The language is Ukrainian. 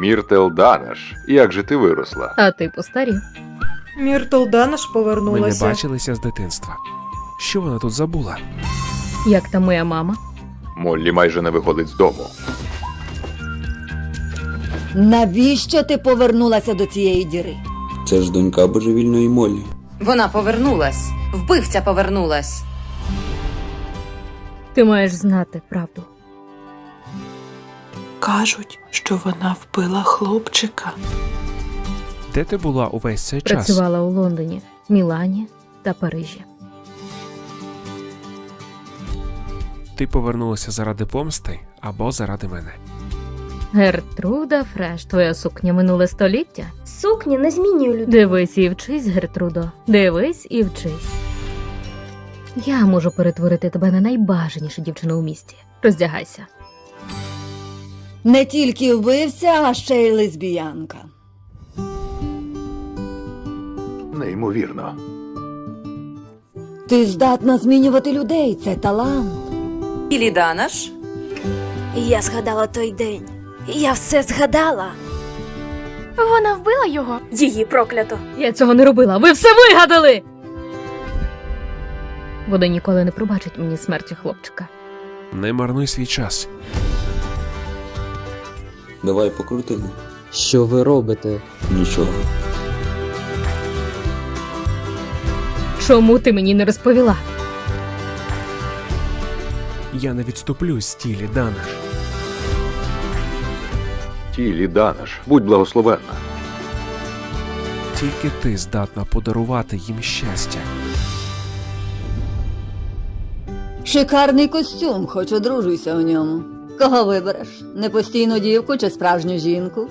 Міртел Данаш, як же ти виросла? А ти постарів. Міртл Данаш Ми не повернулася. бачилися з дитинства. Що вона тут забула? Як там моя мама? Моллі майже не виходить з дому. Навіщо ти повернулася до цієї діри? Це ж донька божевільної Моллі. Вона повернулась. Вбивця повернулась. Ти маєш знати правду. Кажуть, що вона вбила хлопчика. Де ти була увесь цей час? Працювала у Лондоні, Мілані та Парижі. Ти повернулася заради помсти або заради мене. Гертруда Фреш, твоя сукня минуле століття. Сукня не змінює людей. Дивись і вчись, Гертрудо. Дивись і вчись. Я можу перетворити тебе на найбажанішу дівчину у місті. Роздягайся. Не тільки вбивця, а ще й лесбіянка. Неймовірно. Ти здатна змінювати людей, це талант. Ілі Данаш? Я згадала той день. Я все згадала. Вона вбила його. Її проклято. Я цього не робила. Ви все вигадали. Вони ніколи не пробачать мені смерті хлопчика. Не марнуй свій час. Давай покрутимо. Що ви робите? Нічого. Чому ти мені не розповіла? Я не відступлюсь з тілі Данаш. Тілі Данаш, будь благословенна. Тільки ти здатна подарувати їм щастя. Шикарний костюм, хоч одружуйся у ньому. Кого вибереш? Непостійну дівку чи справжню жінку?